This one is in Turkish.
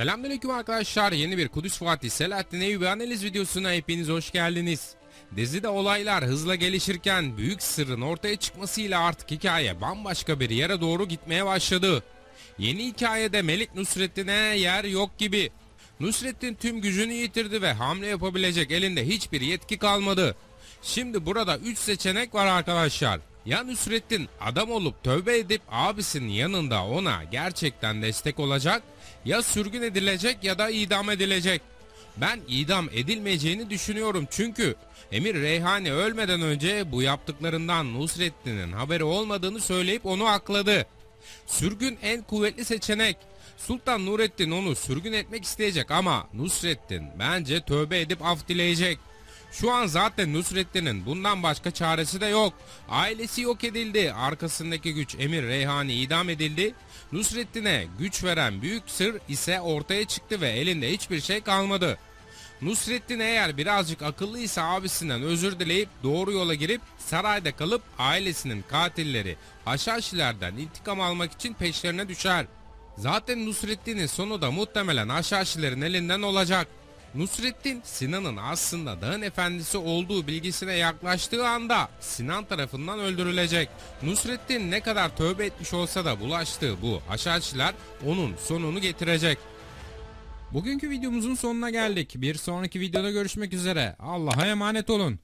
Selamünaleyküm arkadaşlar. Yeni bir Kudüs Fatih Selahattin Eyyubi analiz videosuna hepiniz hoş geldiniz. Dizide olaylar hızla gelişirken büyük sırrın ortaya çıkmasıyla artık hikaye bambaşka bir yere doğru gitmeye başladı. Yeni hikayede Melik Nusrettin'e yer yok gibi. Nusrettin tüm gücünü yitirdi ve hamle yapabilecek elinde hiçbir yetki kalmadı. Şimdi burada 3 seçenek var arkadaşlar. Ya Nusrettin adam olup tövbe edip abisinin yanında ona gerçekten destek olacak ya sürgün edilecek ya da idam edilecek. Ben idam edilmeyeceğini düşünüyorum çünkü Emir Reyhani ölmeden önce bu yaptıklarından Nusrettin'in haberi olmadığını söyleyip onu akladı. Sürgün en kuvvetli seçenek. Sultan Nurettin onu sürgün etmek isteyecek ama Nusrettin bence tövbe edip af dileyecek. Şu an zaten Nusrettin'in bundan başka çaresi de yok. Ailesi yok edildi. Arkasındaki güç Emir Reyhani idam edildi. Nusrettin'e güç veren büyük sır ise ortaya çıktı ve elinde hiçbir şey kalmadı. Nusrettin eğer birazcık akıllıysa abisinden özür dileyip doğru yola girip sarayda kalıp ailesinin katilleri Haşhaşilerden intikam almak için peşlerine düşer. Zaten Nusrettin'in sonu da muhtemelen Haşhaşilerin elinden olacak. Nusrettin Sinan'ın aslında dağın efendisi olduğu bilgisine yaklaştığı anda Sinan tarafından öldürülecek. Nusrettin ne kadar tövbe etmiş olsa da bulaştığı bu Haşhaşiler onun sonunu getirecek. Bugünkü videomuzun sonuna geldik. Bir sonraki videoda görüşmek üzere. Allah'a emanet olun.